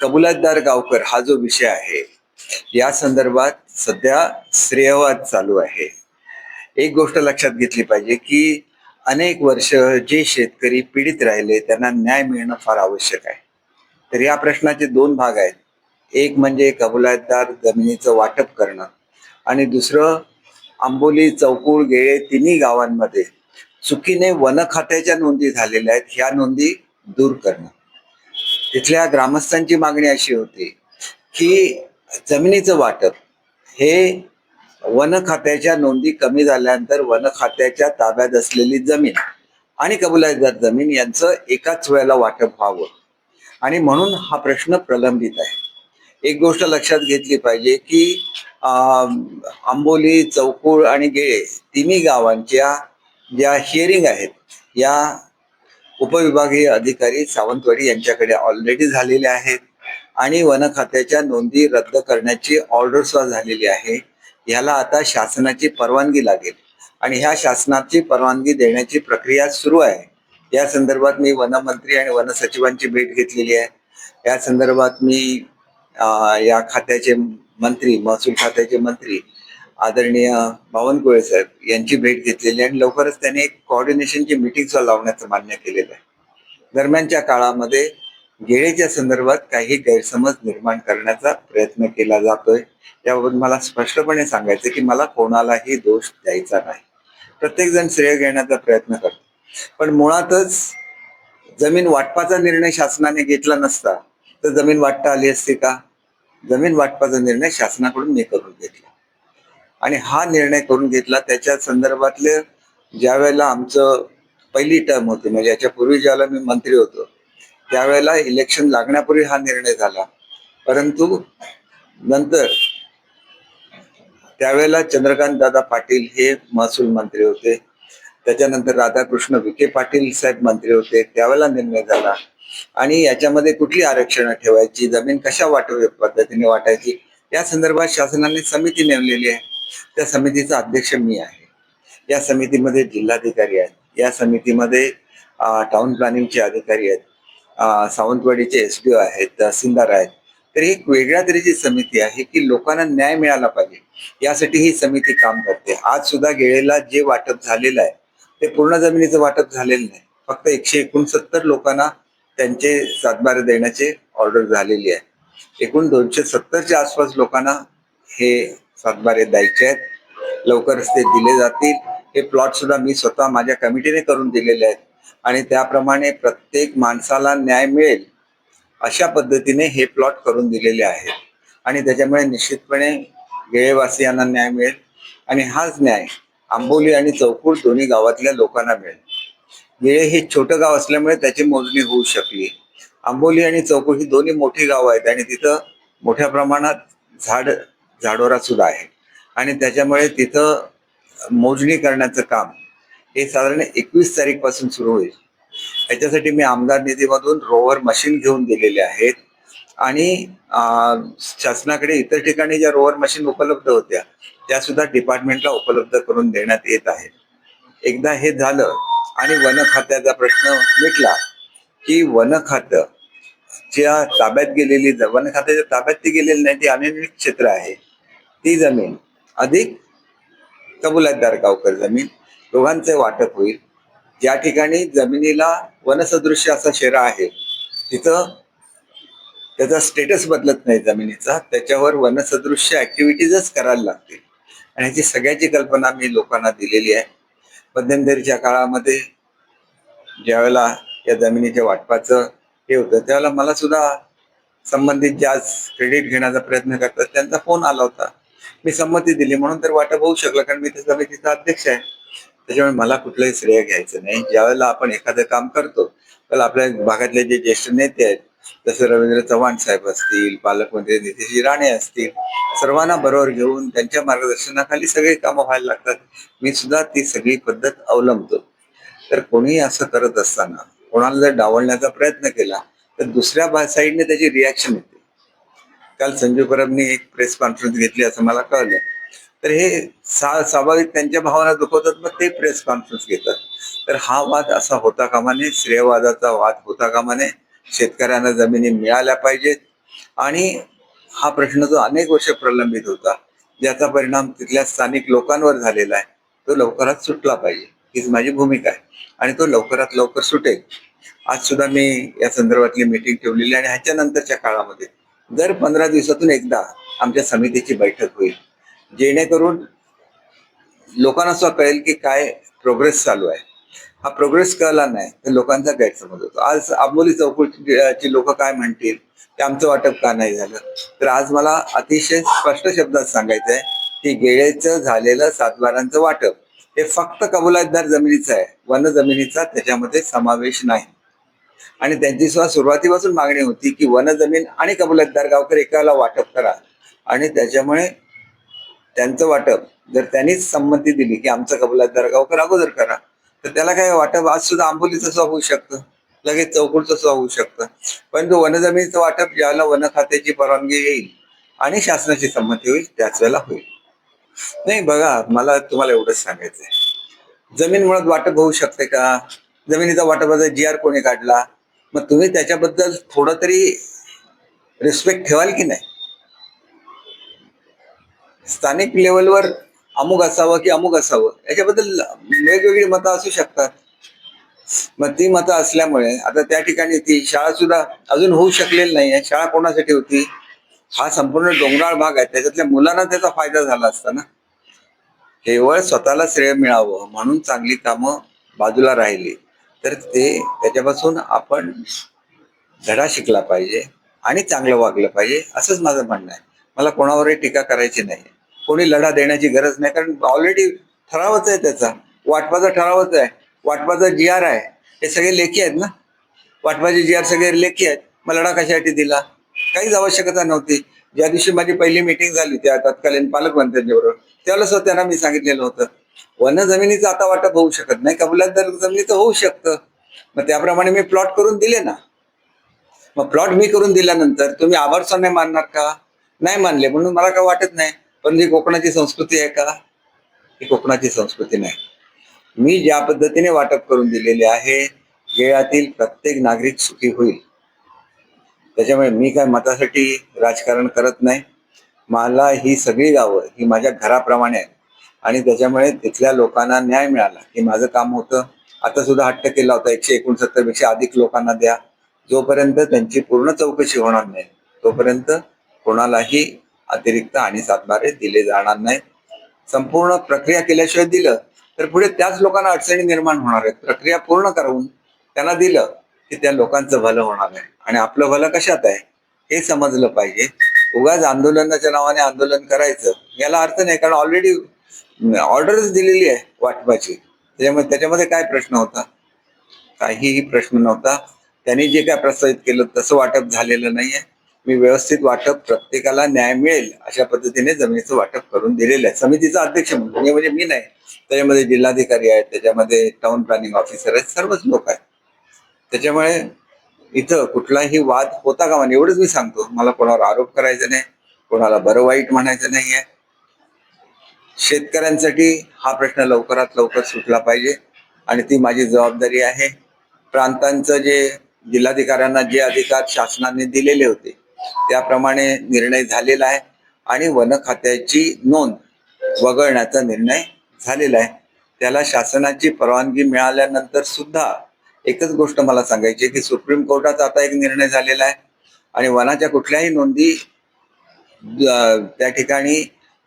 कबुलातदार गावकर हा जो विषय आहे या संदर्भात सध्या श्रेयवाद चालू आहे. एक गोष्ट लक्षात घेतली पाहिजे की अनेक वर्ष जे शेतकरी पीडित राहिले त्यांना न्याय मिळणं फार आवश्यक आहे. तर या प्रश्नाचे दोन भाग आहेत. एक म्हणजे कबुलातदार जमिनीचं वाटप करणं आणि दुसरं आंबोली चौकूळ गेळे तिन्ही गावांमध्ये चुकीने वन खात्याच्या नोंदी झालेल्या आहेत. ह्या नोंदी दूर करणं. तिथल्या ग्रामस्थांची मागणी अशी होती की जमिनीचं वाटप हे वन खात्याच्या नोंदी कमी झाल्यानंतर वन खात्याच्या ताब्यात असलेली जमीन आणि कबुलातदार जमीन यांचं एकाच वेळेला वाटप व्हावं. आणि म्हणून हा प्रश्न प्रलंबित आहे. एक गोष्ट लक्षात घेतली पाहिजे की आंबोली चौकुळ आणि गेळे तिन्ही गावांच्या ज्या हिअरिंग आहेत या उपविभागीय अधिकारी सावंतवाडी यांच्याकडे ऑलरेडी झालेले आहेत. आणि वन खात्याच्या नोंदी रद्द करण्याची ऑर्डर सुद्धा झालेली आहे. ह्याला आता शासनाची परवानगी लागेल. आणि ह्या शासनाची परवानगी देण्याची प्रक्रिया सुरू आहे. या संदर्भात मी वनमंत्री आणि वनसचिवांची भेट घेतलेली आहे. या संदर्भात मी या खात्याचे मंत्री महसूल खात्याचे मंत्री आदरणीय बावनकुळे साहेब यांची भेट घेतलेली आणि लवकरच त्यांनी एक कॉर्डिनेशनची मीटिंग लावण्याचं मान्य केलेलं आहे. दरम्यानच्या काळामध्ये गेळेच्या संदर्भात काही गैरसमज निर्माण करण्याचा प्रयत्न केला जातोय. त्याबाबत मला स्पष्टपणे सांगायचं की मला कोणालाही दोष द्यायचा नाही. प्रत्येकजण श्रेय घेण्याचा प्रयत्न करतो. पण मुळातच जमीन वाटपाचा निर्णय शासनाने घेतला नसता तर जमीन वाटता आली असती का? जमीन वाटपाचा निर्णय शासनाकडून मी करून घेतला. आणि हा निर्णय करून घेतला. त्याच्या संदर्भातले ज्या वेळेला आमचं पहिली टर्म होती म्हणजे याच्या पूर्वी ज्यावेळेला मी मंत्री होतो त्यावेळेला इलेक्शन लागण्यापूर्वी हा निर्णय झाला. परंतु नंतर त्यावेळेला चंद्रकांत दादा पाटील हे महसूल मंत्री होते. त्याच्यानंतर राधाकृष्ण विखे पाटील साहेब मंत्री होते. त्यावेळेला निर्णय झाला. आणि याच्यामध्ये कुठली आरक्षणं ठेवायची जमीन कशा वाट पद्धतीने वाटायची या संदर्भात शासनाने समिती नेमलेली आहे. त्या समितीचा अध्यक्ष मी आहे. या समितीमध्ये जिल्हाधिकारी आहेत. या समितीमध्ये टाउन प्लॅनिंगचे अधिकारी आहेत. सावंतवाडीचे एस डी आहेत तहसीलदार आहेत. तर ही एक वेगळ्या तऱ्हेची समिती आहे की लोकांना न्याय मिळाला पाहिजे. यासाठी ही समिती काम करते. आज सुद्धा गेळेला जे वाटप झालेलं आहे ते पूर्ण जमिनीचं वाटप झालेलं नाही. फक्त एकशे एकोणसत्तर लोकांना त्यांचे सातबारे देण्याची ऑर्डर झालेली आहे. एकूण दोनशे सत्तरच्या आसपास लोकांना हे सातबारे द्यायचे आहेत. लवकरच ते दिले जातील. हे प्लॉट सुद्धा मी स्वतः माझ्या कमिटीने करून दिलेले आहेत. आणि त्याप्रमाणे प्रत्येक माणसाला न्याय मिळेल अशा पद्धतीने हे प्लॉट करून दिलेले आहेत. आणि त्याच्यामुळे निश्चितपणे गेळेवासियांना न्याय मिळेल. आणि हाच न्याय आंबोली आणि चौकूळ दोन्ही गावातल्या लोकांना मिळेल. गेळे हे छोटं गाव असल्यामुळे त्याची मोजणी होऊ शकली. आंबोली आणि चौकूळ ही दोन्ही मोठी गावं आहेत आणि तिथं मोठ्या प्रमाणात झाड झाडोरा सुद्धा आहे. आणि त्याच्यामुळे तिथं मोजणी करण्याचं काम हे साधारण एकवीस तारीखपासून सुरू होईल. याच्यासाठी मी आमदार निधीमधून रोवर मशीन घेऊन दिलेले आहेत. आणि शासनाकडे इतर ठिकाणी ज्या रोवर मशीन उपलब्ध होत्या त्या सुद्धा डिपार्टमेंटला उपलब्ध करून देण्यात येत आहेत. एकदा हे झालं आणि वन खात्याचा प्रश्न मिटला की वन खातं ज्या ताब्यात गेलेली वन खात्याच्या ताब्यात ती गेलेली नाही ती अनिर्णित क्षेत्र आहे. ती जमीन. अधिक कबुलातदार गावकर जमीन दोघांचे वाटप होईल. ज्या ठिकाणी जमिनीला वनसदृश्य असा शेरा आहे तिथं त्याचा स्टेटस बदलत नाही जमिनीचा त्याच्यावर वनसदृश्य ऍक्टिव्हिटीजच करायला लागतील. आणि ह्याची सगळ्याची कल्पना मी लोकांना दिलेली आहे. मध्यंतरीच्या काळामध्ये ज्यावेळेला या जमिनीच्या वाटपाचं हे होतं त्यावेळेला मला सुद्धा संबंधित ज्या क्रेडिट घेण्याचा प्रयत्न करतात त्यांचा फोन आला होता. मी संमती दिली म्हणून तर वाटप होऊ शकलं कारण मी त्या समितीचा अध्यक्ष आहे. त्याच्यामुळे मला कुठलंही श्रेय घ्यायचं नाही. ज्यावेळेला आपण एखादं काम करतो त्याला आपल्या भागातले जे ज्येष्ठ नेते आहेत जसं रवींद्र चव्हाण साहेब असतील पालकमंत्री नितीशजी राणे असतील सर्वांना बरोबर घेऊन त्यांच्या मार्गदर्शनाखाली सगळी कामं व्हायला लागतात. मी सुद्धा ती सगळी पद्धत अवलंबतो. तर कोणीही असं करत असताना कोणाला जर डावलण्याचा प्रयत्न केला तर दुसऱ्या साईडने त्याची रिॲक्शन येते. काल संजय परबनी एक प्रेस कॉन्फरन्स घेतली असं मला कळलं. तर हे सा स्वाभाविक त्यांच्या भावना दुखवतात मग ते प्रेस कॉन्फरन्स घेतात. तर हा वाद असा होता कामा नये श्रेयवादाचा वाद होता कामा नये शेतकऱ्यांना जमिनी मिळाल्या पाहिजेत. आणि हा प्रश्न जो अनेक वर्ष प्रलंबित होता ज्याचा परिणाम तिथल्या स्थानिक लोकांवर झालेला आहे तो लवकरात सुटला पाहिजे. हीच माझी भूमिका आहे. आणि तो लवकरात लवकर सुटेल. आज सुद्धा मी या संदर्भातली मीटिंग ठेवलेली आणि ह्याच्या नंतरच्या काळामध्ये दर पंधरा दिवसातून एकदा आमच्या समितीची बैठक होईल. जेणेकरून लोकांना असं कळेल की काय प्रोग्रेस चालू आहे. हा प्रोग्रेस कळला नाही तर लोकांचा गैरसमज होतो. आज आंबोली चौकशीची लोक काय म्हणतील ते आमचं वाटप का नाही झालं? तर आज मला अतिशय स्पष्ट शब्दात सांगायचं आहे की गेळेचं झालेलं सातबारांचं वाटप हे फक्त कबुलातदार जमिनीचं आहे. वन जमिनीचा त्याच्यामध्ये समावेश नाही. आणि त्यांची सुद्धा सुरुवातीपासून मागणी होती की वन जमीन आणि कबुलतदार गावकर एकाला वाटप करा. आणि त्याच्यामुळे त्यांचं वाटप जर त्यांनीच संमती दिली की आमचं कबुलतदार गावकर अगोदर करा तर त्याला काय वाटप आज सुद्धा आंबोलीचं सुद्धा होऊ शकतं. लगेच चौकुडचं सुद्धा होऊ शकतं. पण तो वनजमिनीचं वाटप ज्याला वन खात्याची परवानगी येईल आणि शासनाची संमती होईल त्याच वेळेला होईल. नाही बघा मला तुम्हाला एवढंच सांगायचंय. जमीन मुळात वाटप होऊ शकते का? जमिनीचा वाटपाचा जी आर कोणी काढला? मग तुम्ही त्याच्याबद्दल थोडं तरी रिस्पेक्ट ठेवाल की नाही? स्थानिक लेवलवर अमुक असावं की अमुक असावं? याच्याबद्दल वेगवेगळी मतं असू शकतात. मग ती मतं असल्यामुळे आता त्या ठिकाणी ती शाळा सुद्धा अजून होऊ शकलेली नाही आहे. शाळा कोणासाठी होती? हा संपूर्ण डोंगराळ भाग आहे. त्याच्यातल्या मुलांना त्याचा फायदा झाला असता ना? केवळ स्वतःला श्रेय मिळावं म्हणून चांगली कामं बाजूला राहिली. तर ते त्याच्यापासून आपण धडा शिकला पाहिजे आणि चांगलं वागलं पाहिजे असंच माझं म्हणणं आहे. मला कोणावरही टीका करायची नाही. कोणी लढा देण्याची गरज नाही कारण ऑलरेडी ठरावच आहे त्याचा. वाटपाचा ठरावच आहे. वाटपाचा जी आर आहे. हे सगळे लेखी आहेत ना? वाटपाचे जी आर सगळे लेखी आहेत. मग लढा कशासाठी दिला? काहीच आवश्यकता नव्हती. ज्या दिवशी माझी पहिली मीटिंग झाली त्या तत्कालीन पालकमंत्र्यांच्याबरोबर त्यावेळेस सुद्धा त्यांना मी सांगितलेलं होतं. वन जमिनीचं आता वाटप होऊ शकत नाही कबुलातदार जमिनीचं होऊ शकतं मग त्याप्रमाणे मी प्लॉट करून दिले ना. मग प्लॉट मी करून दिल्यानंतर तुम्ही आभार नाही मानणार का? नाही मानले म्हणून मला काय वाटत नाही. पण ही कोकणाची संस्कृती आहे का? ही कोकणाची संस्कृती नाही. मी ज्या पद्धतीने वाटप करून दिलेले आहे गेळातील प्रत्येक नागरिक सुखी होईल. त्याच्यामुळे मी काय मतासाठी राजकारण करत नाही. मला ही सगळी गावं ही माझ्या घराप्रमाणे आहेत. आणि त्याच्यामुळे तिथल्या लोकांना न्याय मिळाला हे माझं काम होतं. आता सुद्धा हट्ट केला होता एकशे एकोणसत्तरपेक्षा अधिक लोकांना द्या. जोपर्यंत त्यांची पूर्ण चौकशी होणार नाही तोपर्यंत कोणालाही अतिरिक्त आणि सातबारे दिले जाणार नाही संपूर्ण प्रक्रिया केल्याशिवाय दिलं तर पुढे त्याच लोकांना अडचणी निर्माण होणार आहेत. प्रक्रिया पूर्ण करून त्यांना दिलं की त्या लोकांचं भलं होणार आहे. आणि आपलं भलं कशात आहे? हे समजलं पाहिजे. उगाच आंदोलनाच्या नावाने आंदोलन करायचं याला अर्थ नाही कारण ऑलरेडी ऑर्डरच दिलेली आहे वाटपाची. त्याच्यामुळे त्याच्यामध्ये काय प्रश्न होता? काहीही प्रश्न नव्हता. त्यांनी जे काय प्रस्तावित केलं तसं वाटप झालेलं नाहीये. मी व्यवस्थित वाटप प्रत्येकाला न्याय मिळेल अशा पद्धतीने जमिनीचं वाटप करून दिलेलं आहे. समितीचा अध्यक्ष म्हणून मी म्हणजे मी नाही. त्याच्यामध्ये जिल्हाधिकारी आहेत त्याच्यामध्ये टाउन प्लॅनिंग ऑफिसर आहेत सर्वच लोक आहेत. त्याच्यामुळे इथं कुठलाही वाद होता का म्हणजे एवढंच मी सांगतो. मला कोणावर आरोप करायचा नाही कोणाला बरं वाईट म्हणायचं नाही आहे शेतकऱ्यांसाठी हा प्रश्न लवकरात लवकर सुटला पाहिजे आणि ती माझी जबाबदारी आहे. प्रांतांचं जे जिल्हाधिकाऱ्यांना जे अधिकार शासनाने दिलेले होते त्याप्रमाणे निर्णय झालेला आहे आणि वन खात्याची नोंद वगळण्याचा निर्णय झालेला आहे. त्याला शासनाची परवानगी मिळाल्यानंतर सुद्धा एकच गोष्ट मला सांगायची आहे की सुप्रीम कोर्टाचा आता एक निर्णय झालेला आहे आणि वनाच्या कुठल्याही नोंदी त्या ठिकाणी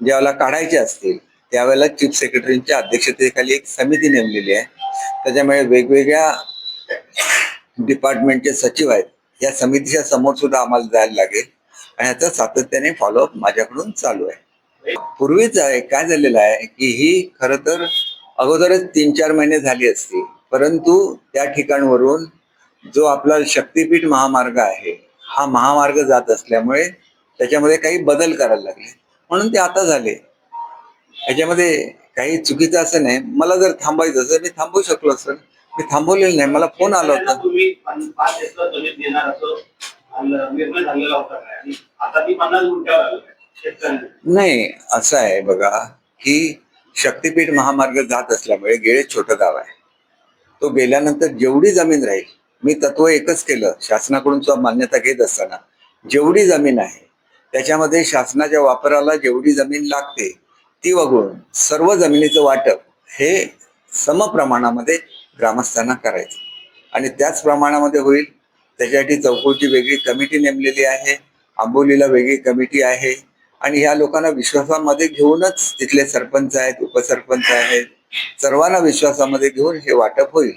ज्यावेळेला काढायचे असतील त्यावेळेला चीफ सेक्रेटरीच्या अध्यक्षतेखाली एक समिती नेमलेली आहे. त्याच्यामुळे वेगवेगळ्या डिपार्टमेंटचे सचिव आहेत. या समितीच्या समोर सुद्धा आम्हाला जायला लागेल आणि ह्याचा सातत्याने फॉलोअप माझ्याकडून चालू आहे. पूर्वीच आहे काय झालेलं आहे की ही खरं तर अगोदरच तीन चार महिने झाली असती परंतु त्या ठिकाणवरून जो आपला शक्तीपीठ महामार्ग आहे हा महामार्ग जात असल्यामुळे त्याच्यामध्ये काही बदल करायला लागले. म्हणून ते आता झाले. याच्यामध्ये काही चुकीचं असं नाही. मला जर थांबायचं असेल मी थांबवू शकलो असं मी थांबवलेलं नाही. मला फोन आला होता. असं. नाही असं आहे बघा की शक्तीपीठ महामार्ग जात असल्यामुळे गेळे छोटं गाव आहे. तो गेल्यानंतर जेवढी जमीन राहील मी तत्व एकच केलं शासनाकडून सुद्धा मान्यता घेत असताना जेवढी जमीन आहे त्याच्यामध्ये शासनाच्या वापराला जेवढी जमीन लागते ती वगळून सर्व जमिनीचं वाटप हे समप्रमाणामध्ये ग्रामस्थांना करायचं. आणि त्याच प्रमाणामध्ये होईल त्याच्यासाठी चौकशी वेगळी कमिटी नेमलेली आहे आंबोलीला वेगळी कमिटी आहे. आणि ह्या लोकांना विश्वासामध्ये घेऊनच तिथले सरपंच आहेत उपसरपंच आहेत सर्वांना विश्वासामध्ये घेऊन हे वाटप होईल.